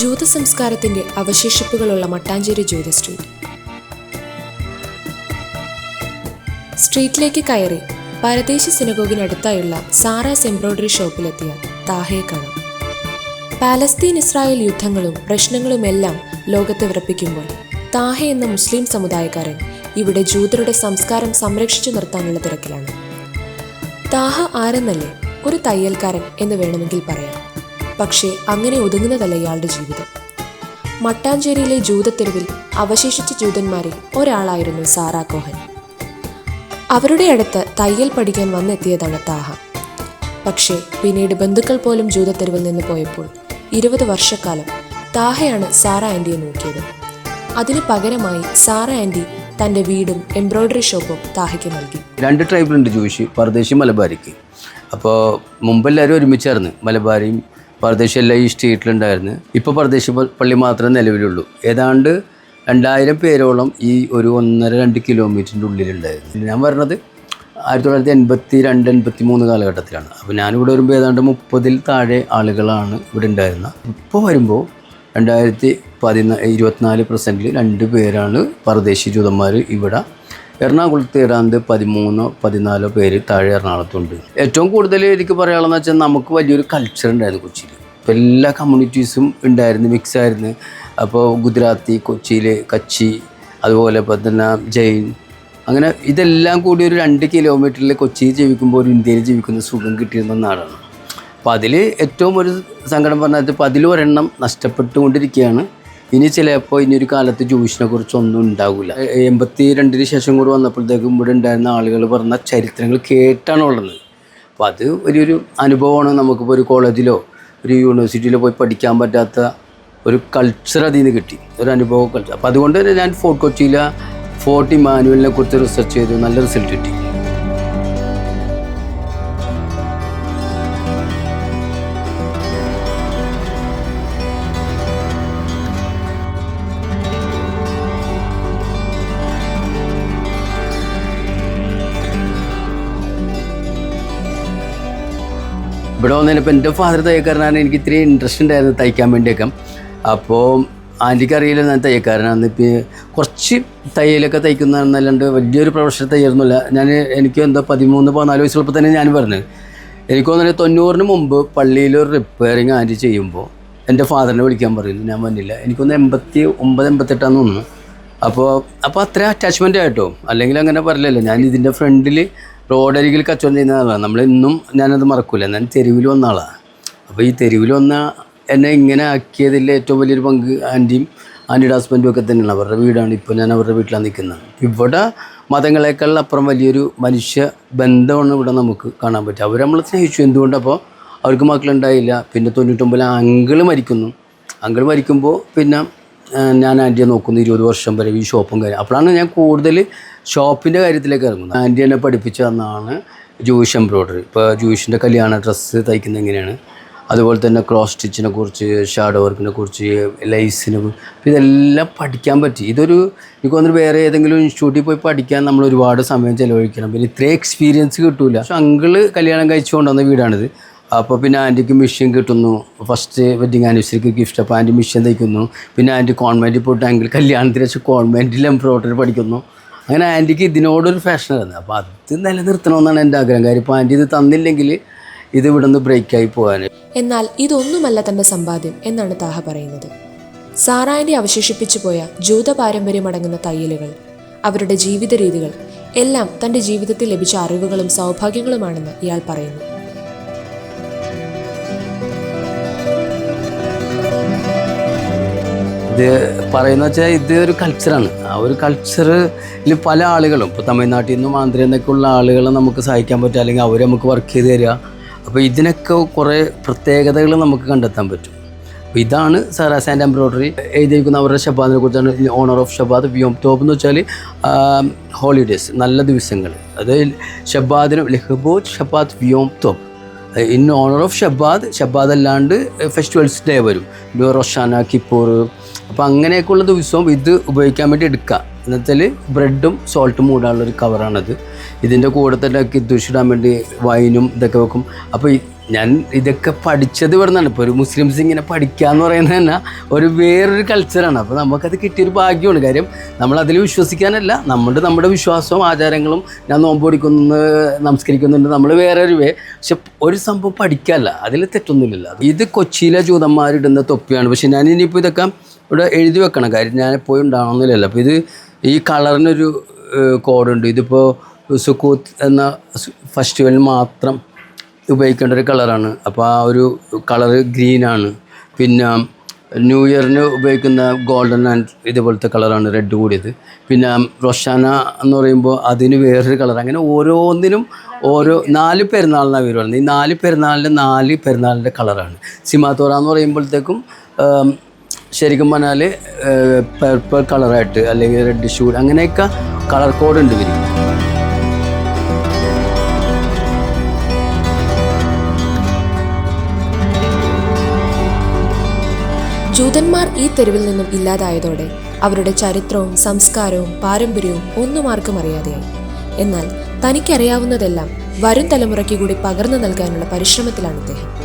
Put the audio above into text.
ജൂത സംസ്കാരത്തിന്റെ അവശേഷിപ്പുകളുള്ള മട്ടാഞ്ചേരി ജൂത സ്ട്രീറ്റ്. സ്ട്രീറ്റിലേക്ക് കയറി പരദേശി സിനഗോഗിനടുത്തായുള്ള സാറാസ് എംബ്രോയ്ഡറി ഷോപ്പിലെത്തിയ താഹയെ കാണാം. പാലസ്തീൻ ഇസ്രായേൽ യുദ്ധങ്ങളും പ്രശ്നങ്ങളുമെല്ലാം ലോകത്തെ വിറപ്പിക്കുമ്പോൾ താഹ എന്ന മുസ്ലിം സമുദായക്കാരൻ ഇവിടെ ജൂതരുടെ സംസ്കാരം സംരക്ഷിച്ചു നിർത്താനുള്ള തിരക്കിലാണ്. താഹ ആരെന്നല്ലേ ഒരു തയ്യൽക്കാരൻ എന്ന് വേണമെങ്കിൽ പറയാം. പക്ഷേ അങ്ങനെ ഒതുങ്ങുന്നതല്ല ഇയാളുടെ ജീവിതം. മട്ടാഞ്ചേരിയിലെ ജൂതത്തെരുവിൽ അവശേഷിച്ച ജൂതന്മാരിൽ ഒരാളായിരുന്നു സാറ കോഹൻ. അവരുടെ അടുത്ത് തയ്യൽ പഠിക്കാൻ വന്നെത്തിയതാണ് താഹ. പക്ഷേ പിന്നീട് ബന്ധുക്കൾ പോലും ജൂതത്തെരുവിൽ നിന്ന് പോയപ്പോൾ ഇരുപത് വർഷക്കാലം താഹയാണ് സാറ ആന്റിയെ നോക്കിയത്. അതിന് പകരമായി സാറ ആന്റി തന്റെ വീടും എംബ്രോയ്ഡറി ഷോപ്പും താഹയ്ക്ക് നൽകി. രണ്ട് ട്രൈബിളുണ്ട് ജൂഷി പർദേശി മലബാരിക്ക്. അപ്പോൾ മുമ്പ് എല്ലാവരും ഒരുമിച്ചായിരുന്നു മലബാരിയും പർദേശി എല്ലാം ഈ സ്ട്രീറ്റിലുണ്ടായിരുന്നു ഇപ്പോൾ പർദേശി പള്ളി മാത്രമേ നിലവിലുള്ളൂ. ഏതാണ്ട് രണ്ടായിരം പേരോളം ഈ ഒരു ഒന്നര രണ്ട് കിലോമീറ്ററിന്റെ ഉള്ളിലുണ്ടായിരുന്നു. ഞാൻ പറഞ്ഞത് ആയിരത്തി തൊള്ളായിരത്തി എൺപത്തി രണ്ട് എൺപത്തി മൂന്ന് കാലഘട്ടത്തിലാണ്. അപ്പോൾ ഞാനിവിടെ വരുമ്പോൾ ഏതാണ്ട് മുപ്പതിൽ താഴെ ആളുകളാണ് ഇവിടെ ഉണ്ടായിരുന്നത്. ഇപ്പോൾ വരുമ്പോൾ രണ്ടായിരത്തി പതിനാ ഇരുപത്തിനാല് പെർസെന്റിൽ രണ്ട് പേരാണ് പരദേശി ജൂതന്മാർ ഇവിടെ എറണാകുളത്ത് ഏതാണ്ട് പതിമൂന്നോ പതിനാലോ പേര് താഴെ എറണാകുളത്തുണ്ട്. ഏറ്റവും കൂടുതൽ എനിക്ക് പറയാനുള്ളതെന്ന് വെച്ചാൽ നമുക്ക് വലിയൊരു കൾച്ചർ ഉണ്ടായിരുന്നു കൊച്ചിയിൽ ഇപ്പോൾ എല്ലാ കമ്മ്യൂണിറ്റീസും ഉണ്ടായിരുന്നു മിക്സ് ആയിരുന്നു. അപ്പോൾ ഗുജറാത്തി കൊച്ചിയിൽ കച്ചി അതുപോലെ ഇപ്പോൾ തന്നെ ജെയിൻ അങ്ങനെ ഇതെല്ലാം കൂടി ഒരു രണ്ട് കിലോമീറ്ററിൽ കൊച്ചിയിൽ ജീവിക്കുമ്പോൾ ഒരു ഇന്ത്യയിൽ ജീവിക്കുന്ന സുഖം കിട്ടിയിരുന്ന നാടാണ് അപ്പോൾ അതിൽ ഏറ്റവും ഒരു സങ്കടം പറഞ്ഞാൽ ഇപ്പോൾ അതിലൊരെണ്ണം നഷ്ടപ്പെട്ടുകൊണ്ടിരിക്കുകയാണ്. ഇനി ചിലപ്പോൾ ഇനി ഒരു കാലത്ത് ജൂഷിനെ കുറിച്ചൊന്നും ഉണ്ടാവില്ല എൺപത്തി രണ്ടിന് ശേഷം കൂടി വന്നപ്പോഴത്തേക്കും ഇവിടെ ഉണ്ടായിരുന്ന ആളുകൾ പറഞ്ഞ ചരിത്രങ്ങൾ കേട്ടാണ് ഉള്ളത്. അപ്പോൾ അത് വലിയൊരു അനുഭവമാണ് നമുക്കിപ്പോൾ ഒരു കോളേജിലോ ഒരു യൂണിവേഴ്സിറ്റിയിലോ പോയി പഠിക്കാൻ പറ്റാത്ത ഒരു കൾച്ചർ അതിൽ നിന്ന് കിട്ടി. ഒരു അനുഭവ കൾച്ചർ അപ്പോൾ അതുകൊണ്ട് തന്നെ ഞാൻ ഫോർട്ട് കൊച്ചിയിലെ ഫോർട്ടി മാനുവലിനെ കുറിച്ച് റിസർച്ച് ചെയ്തു. നല്ല റിസൾട്ട് കിട്ടി. ഇവിടെ വന്നതിനിപ്പോൾ എന്റെ ഫാദർ തയ്യക്കാരനാണ് എനിക്ക് ഇത്തിരി ഇൻട്രസ്റ്റ് ഉണ്ടായിരുന്നു തയ്ക്കാൻ വേണ്ടിയൊക്കെ. അപ്പോൾ ആന്റിക്ക് അറിയില്ല ഞാൻ തയ്യക്കാരനാണ് ഇപ്പം കുറച്ച് തയ്യലൊക്കെ തയ്ക്കുന്നതെന്നല്ലാണ്ട് വലിയൊരു പ്രൊഫഷണൽ തയ്യലൊന്നുമില്ല. ഞാൻ എനിക്ക് എന്താ പതിമൂന്ന് പതിനാല് വയസ്സുള്ളപ്പോൾ തന്നെ ഞാൻ പറഞ്ഞു. എനിക്ക് തോന്നുന്നത് തൊണ്ണൂറിന് മുമ്പ് പള്ളിയിൽ ഒരു റിപ്പയറിങ് ആന്റി ചെയ്യുമ്പോൾ എന്റെ ഫാദറിനെ വിളിക്കാൻ പറയുന്നു. ഞാൻ വന്നില്ല. എനിക്കൊന്ന് എൺപത്തി ഒമ്പത് എൺപത്തെട്ടാന്ന് തോന്നുന്നു. അപ്പോൾ അപ്പോൾ അത്ര അറ്റാച്ച്മെന്റ് ആയിട്ടോ? അല്ലെങ്കിൽ അങ്ങനെ പറയില്ലല്ലോ ഞാൻ ഇതിന്റെ ഫ്രണ്ടിൽ റോഡരികിൽ കച്ചവടം ചെയ്യുന്ന ആളാണ് നമ്മളിന്നും ഞാനത് മറക്കില്ല ഞാൻ തെരുവിൽ വന്ന ആളാണ് അപ്പോൾ ഈ തെരുവിൽ വന്ന എന്നെ ഇങ്ങനെ ആക്കിയതിൽ ഏറ്റവും വലിയൊരു പങ്ക് ആന്റിയും ആന്റിയുടെ ഹസ്ബൻഡും ഒക്കെ തന്നെയാണ്. അവരുടെ വീടാണ് ഇപ്പോൾ ഞാൻ അവരുടെ വീട്ടിലാണ് നിൽക്കുന്നത്. ഇവിടെ മതങ്ങളെക്കാൾ അപ്പുറം വലിയൊരു മനുഷ്യ ബന്ധമാണ് ഇവിടെ നമുക്ക് കാണാൻ പറ്റുക. അവർ നമ്മളെ സ്നേഹിച്ചു. എന്തുകൊണ്ടപ്പോൾ അവർക്ക് മക്കളുണ്ടായില്ല. പിന്നെ തൊണ്ണൂറ്റൊമ്പതിൽ അങ്കിൾ മരിക്കുന്നു. അങ്കിൾ മരിക്കുമ്പോൾ പിന്നെ ഞാൻ ആന്റിയെ നോക്കുന്നു. ഇരുപത് വർഷം വരെ ഈ ഷോപ്പും കാര്യം അപ്പോഴാണ് ഞാൻ കൂടുതൽ ഷോപ്പിന്റെ കാര്യത്തിലേക്ക് ഇറങ്ങുന്നത് ആന്റി എന്നെ പഠിപ്പിച്ചു തന്നാണ് ജൂയിഷ് എംബ്രോയ്ഡറി. ഇപ്പോൾ ജൂയിഷിന്റെ കല്യാണ ഡ്രസ്സ് തയ്ക്കുന്നത് എങ്ങനെയാണ്? അതുപോലെ തന്നെ ക്രോസ് സ്റ്റിച്ചിനെ കുറിച്ച് ഷാഡോ വർക്കിനെ കുറിച്ച് ലൈസിനെ കുറിച്ച് ഇതെല്ലാം പഠിക്കാൻ പറ്റി. ഇതൊരു എനിക്ക് തോന്നുന്നു വേറെ ഏതെങ്കിലും ഇൻസ്റ്റിറ്റ്യൂട്ടിൽ പോയി പഠിക്കാൻ നമ്മൾ ഒരുപാട് സമയം ചിലവഴിക്കണം. പിന്നെ ഇത്രയും എക്സ്പീരിയൻസ് കിട്ടൂല. പക്ഷെ അങ്കിൾ കല്യാണം കഴിച്ചു കൊണ്ടുവന്ന വീടാണിത്. അപ്പോൾ പിന്നെ ആന്റിക്ക് മിഷ്യൻ കിട്ടുന്നു. ഫസ്റ്റ് വെഡിങ് ആനിവേഴ്സറിക്ക് ഗിഫ്റ്റ് അപ്പോൾ ആന്റി മിഷ്യൻ തയ്ക്കുന്നു. പിന്നെ ആന്റി കോൺവെന്റിൽ പോയിട്ട് ആങ്കിൽ കല്യാണത്തിന് വെച്ച് കോൺവെന്റിൽ എംബ്രോയ്ഡറി പഠിക്കുന്നു. അങ്ങനെ ആന്റിക്ക് ഇതിനോടൊരു ഫാഷനായിരുന്നു അപ്പോൾ അത് നിലനിർത്തണമെന്നാണ് എന്റെ ആഗ്രഹം. കാര്യം ഇപ്പോൾ ആന്റി ഇത് തന്നില്ലെങ്കിൽ ഇത് ഇവിടെ നിന്ന് ബ്രേക്കായി പോകാൻ. എന്നാൽ ഇതൊന്നുമല്ല തന്റെ സമ്പാദ്യം എന്നാണ് താഹ പറയുന്നത്. സാറായിന്റെ അവശേഷിപ്പിച്ചു പോയ ജൂത പാരമ്പര്യം അടങ്ങുന്ന തയ്യലുകൾ അവരുടെ ജീവിത രീതികൾ എല്ലാം തന്റെ ജീവിതത്തിൽ ലഭിച്ച അറിവുകളും സൗഭാഗ്യങ്ങളുമാണെന്ന് ഇയാൾ പറയുന്നു. ഇത് പറയുന്ന വെച്ചാൽ ഇത് ഒരു കൾച്ചറാണ് ആ ഒരു കൾച്ചറിൽ പല ആളുകളും ഇപ്പോൾ തമിഴ്നാട്ടിൽ നിന്നും ആന്ധ്രയിൽ നിന്നൊക്കെ ഉള്ള ആളുകളെ നമുക്ക് സഹായിക്കാൻ പറ്റും അല്ലെങ്കിൽ അവർ നമുക്ക് വർക്ക് ചെയ്ത് തരിക. അപ്പോൾ ഇതിനൊക്കെ കുറേ പ്രത്യേകതകൾ നമുക്ക് കണ്ടെത്താൻ പറ്റും. അപ്പോൾ ഇതാണ് സാറാസ് ആൻഡ് എംബ്രോയ്ഡറി എഴുതിയിരിക്കുന്ന അവരുടെ ഷബാദിനെ കുറിച്ചാണ് honour of Shabbat Yom Tov എന്ന് വെച്ചാൽ ഹോളിഡേയ്സ് നല്ല ദിവസങ്ങൾ അത് ഷബാദിനും ലഹബോജ് Shabbat Yom Tov. In honour of Shabbat Shabbat അല്ലാണ്ട് ഫെസ്റ്റിവൽസ് ഡേ വരും. Rosh Hashanah Kippur. അപ്പോൾ അങ്ങനെയൊക്കെയുള്ള ദിവസവും ഇത് ഉപയോഗിക്കാൻ വേണ്ടി എടുക്കുക. എന്നുവെച്ചാൽ ബ്രെഡും സോൾട്ടും മൂടാനുള്ള ഒരു കവറാണത് ഇതിന്റെ കൂടെ തന്നെ കിദ്ദൂഷ് ഇടാൻ വേണ്ടി വൈനും ഇതൊക്കെ വെക്കും. അപ്പോൾ ഞാൻ ഇതൊക്കെ പഠിച്ചത് ഇവിടെ ഇപ്പോൾ ഒരു മുസ്ലിംസ് ഇങ്ങനെ പഠിക്കുക എന്ന് പറയുന്നത് തന്നെ ഒരു വേറൊരു കൾച്ചറാണ് അപ്പോൾ നമുക്കത് കിട്ടിയൊരു ഭാഗ്യമാണ്. കാര്യം നമ്മൾ അതിൽ വിശ്വസിക്കാനല്ല. നമ്മുടെ നമ്മുടെ വിശ്വാസവും ആചാരങ്ങളും ഞാൻ നോമ്പ് പിടിക്കുന്നു നമസ്കരിക്കുന്നുണ്ട്. നമ്മൾ വേറെ ഒരു വേ പക്ഷെ ഒരു സംഭവം പഠിക്കാനല്ല അതിൽ തെറ്റൊന്നുമില്ല ഇത് കൊച്ചിയിലെ ജൂതന്മാരിടുന്ന തൊപ്പിയാണ്. പക്ഷെ ഞാൻ ഇനിയിപ്പോൾ ഇതൊക്കെ ഇവിടെ എഴുതി വെക്കണം. കാര്യം ഞാൻ എപ്പോഴും ഉണ്ടാവണമെന്നില്ലല്ലോ. അപ്പോൾ ഇത് ഈ കളറിനൊരു കോഡുണ്ട് ഇതിപ്പോൾ സുക്കൂത്ത് എന്ന ഫെസ്റ്റിവലിന് മാത്രം ഉപയോഗിക്കേണ്ട ഒരു കളറാണ്. അപ്പോൾ ആ ഒരു കളറ് ഗ്രീനാണ്. പിന്നെ ന്യൂ ഇയറിന് ഉപയോഗിക്കുന്ന ഗോൾഡൻ ആൻഡ് ഇതുപോലത്തെ കളറാണ് റെഡ് കൂടിയത്. പിന്നെ റൊഷാന എന്ന് പറയുമ്പോൾ അതിന് വേറൊരു കളർ. അങ്ങനെ ഓരോന്നിനും ഓരോ നാല് പെരുന്നാളിനാണ് ഇവർ പറയുന്നത്. ഈ നാല് പെരുന്നാളിന്റെ നാല് പെരുന്നാളിന്റെ കളറാണ്. സിമാത്തോറ എന്ന് പറയുമ്പോഴത്തേക്കും ശരിക്കും പറഞ്ഞാൽ പെർപ്പിൾ കളറായിട്ട് അല്ലെങ്കിൽ റെഡ് ഷൂഡ് അങ്ങനെയൊക്കെ കളർ കോഡ് ഉണ്ട് ഇവർ ജൂതന്മാർ ഈ തെരുവിൽ നിന്നും ഇല്ലാതായതോടെ അവരുടെ ചരിത്രവും സംസ്കാരവും പാരമ്പര്യവും ഒന്നും ആർക്കും അറിയാതെയായി. എന്നാൽ തനിക്കറിയാവുന്നതെല്ലാം വരും തലമുറയ്ക്ക് കൂടി പകർന്നു നൽകാനുള്ള പരിശ്രമത്തിലാണ് ഇദ്ദേഹം.